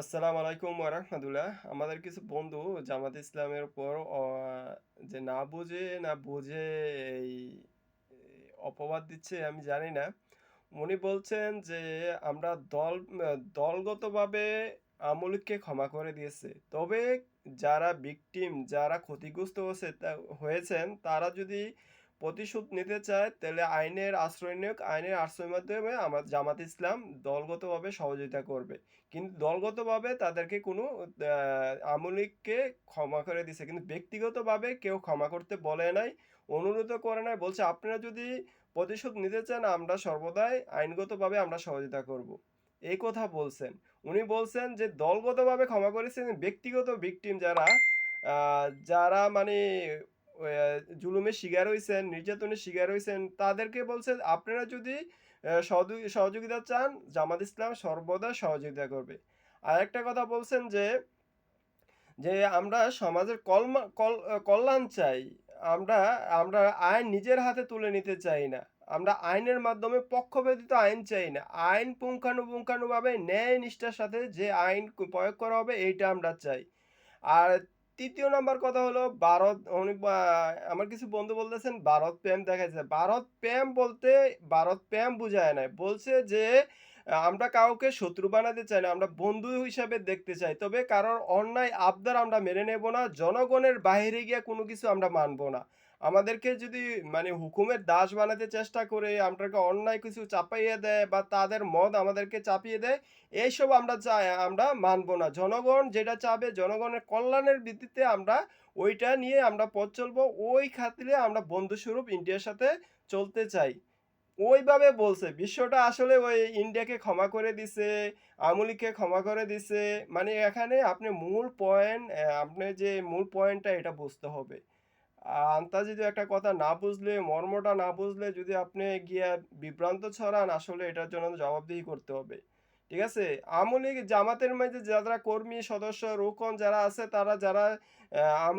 আসসালামু আলাইকুম ওরহমতুল্লাহ আমাদের কিছু বন্ধু জামাত ইসলামের উপর যে না বুঝে না বুঝে এই অপবাদ দিচ্ছে, আমি জানি না। উনি বলছেন যে আমরা দল, দলগতভাবে আমলিককে ক্ষমা করে দিয়েছে। তবে যারা ভিকটিম যারা ক্ষতিগ্রস্ত হয়েছে হয়েছেন, তারা যদি প্রতিশোধ নিতে চায়, তাহলে আইনের আশ্রয় নিয়োগ আইনের আশ্রয়ের মাধ্যমে আমার জামাত ইসলাম দলগতভাবে সহযোগিতা করবে। কিন্তু দলগতভাবে তাদেরকে কোনো আমলিককে ক্ষমা করে দিছে। কিন্তু ব্যক্তিগতভাবে কেউ ক্ষমা করতে বলে নাই, অনুরোধও করে নাই। বলছে, আপনারা যদি প্রতিশোধ নিতে চান, আমরা সর্বদাই আইনগতভাবে আমরা সহযোগিতা করব। এই কথা বলছেন। উনি বলছেন যে, দলগতভাবে ক্ষমা করেছেন ব্যক্তিগত ভিকটিম যারা যারা মানে জুলুমের শিকার হয়েছেন নির্যাতনের শিকার হয়েছেন তাদেরকে বলছে, আপনারা যদি সহযোগিতা চান, জামাত ইসলাম সর্বদা সহযোগিতা করবে। আর একটা কথা বলছেন যে যে আমরা সমাজের কলমা, কল, কল্যাণ চাই, আমরা আমরা আইন নিজের হাতে তুলে নিতে চাই না। আমরা আইনের মাধ্যমে পক্ষপাতিত আইন চাই না। আইন পুঙ্খানুপুঙ্খানুভাবে ন্যায় নিষ্ঠার সাথে যে আইন প্রয়োগ করা হবে, এইটা আমরা চাই। আর তৃতীয় নাম্বার কথা হলো ভারত, অনেক আমার কিছু বন্ধু বলতেছেন, ভারত প্রেম দেখাইছে। ভারত প্রেম বলতে, ভারত প্রেম বুঝায় না বলছে যে, আমরা কাউকে শত্রু বানাতে চাই না, আমরা বন্ধু হিসাবে দেখতে চাই। তবে কারোর অন্যায় আবদার আমরা মেনে নেব না, জনগণের বাইরে গিয়ে কোনো কিছু আমরা মানব না। আমাদেরকে যদি মানে হুকুমের দাস বানাতে চেষ্টা করে আমাদেরকে অন্যায় কিছু চাপাইয়ে দেয় বা তাদের মত আমাদেরকে চাপিয়ে দেয়, এইসব আমরা চাই, আমরা মানব না। জনগণ যেটা চাবে, জনগণের কল্যাণের ভিত্তিতে আমরা ওইটা নিয়ে আমরা পথ চলবো। ওই খাতিরে আমরা বন্ধুস্বরূপ ইন্ডিয়ার সাথে চলতে চাই। ওইভাবে বলছে, বিশ্বটা আসলে ওই ইন্ডিয়াকে ক্ষমা করে দিছে আমলিকে ক্ষমা করে দিছে। মানে এখানে আপনি মূল পয়েন্ট আপনি যে মূল পয়েন্টটা এটা বুঝতে হবে। আন্তা যদি একটা কথা না বুঝলে, মর্মটা না বুঝলে যদি আপনি গিয়া বিভ্রান্ত ছড়ান, আসলে এটার জন্য জবাবদিহি করতে হবে। ঠিক আছে? আওয়ামী লীগ জামাতের মধ্যে যারা কর্মী, সদস্য, রোকন যারা আছে, তারা যারা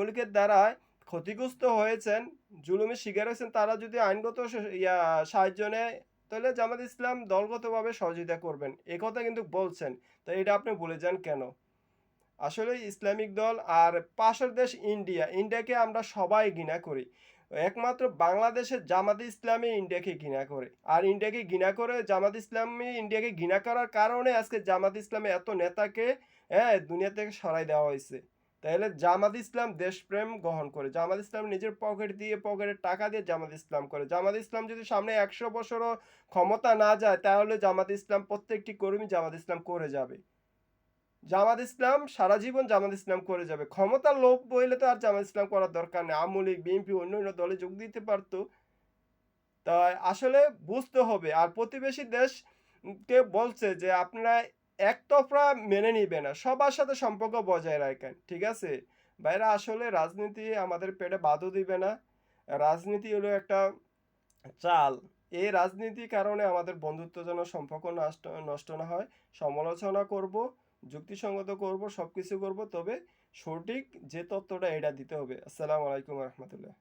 লীগের দ্বারা ক্ষতিগ্রস্ত হয়েছেন জুলুমের শিকার হয়েছেন, তারা যদি আইনগত ইয়া, সাহায্য নেয়, তাহলে জামাত ইসলাম দলগতভাবে সহযোগিতা করবেন। কথা কিন্তু বলছেন। তো এটা আপনি বলে যান কেন? আসলে ইসলামিক দল আর পাশের দেশ ইন্ডিয়া, ইন্ডিয়াকে আমরা সবাই ঘৃণা করি। একমাত্র বাংলাদেশের জামাত ইসলামী ইন্ডিয়াকে ঘৃণা করে। আর ইন্ডিয়াকে ঘৃণা করে জামাত ইসলামী ইন্ডিয়াকে ঘৃণা করার কারণে আজকে জামাত ইসলামে এত নেতাকে হ্যাঁ দুনিয়া থেকে সরাই দেওয়া হয়েছে। তাহলে জামাত ইসলাম দেশপ্রেম গ্রহণ করে। জামাত ইসলাম নিজের পকেট দিয়ে পকেটের টাকা দিয়ে জামাত ইসলাম করে। জামাত ইসলাম যদি সামনে একশো বছরও ক্ষমতা না যায়, তাহলে জামাত ইসলাম প্রত্যেকটি কর্মী জামাত ইসলাম করে যাবে। জামাত ইসলাম, সারা জীবন জামাত ইসলাম করে যাবে। ক্ষমতার লোভ বইলে তো আর জামাত ইসলাম করার দরকার নেই। আওয়ামী লীগ, বিএনপি, অন্য অন্য দলে যোগ দিতে পারতো। তাই আসলে বুঝতে হবে। আর প্রতিবেশী দেশকে বলছে যে, আপনারা একতরফা মেনে নিবে না। সবার সাথে সম্পর্ক বজায় রাখেন, ঠিক আছে? বাইরে আসলে রাজনীতি আমাদের পেটে বাধা দিবে না। রাজনীতি হলো একটা চাল। এই রাজনীতির কারণে আমাদের বন্ধুত্বজনক সম্পর্ক নষ্ট নষ্ট না হয়, সমালোচনা করব। যুক্তিসঙ্গত করব সবকিছু করব তবে সঠিক যে তত্ত্বটা এটা দিতে হবে। আসসালামু আলাইকুম রহমতুল্লাহ।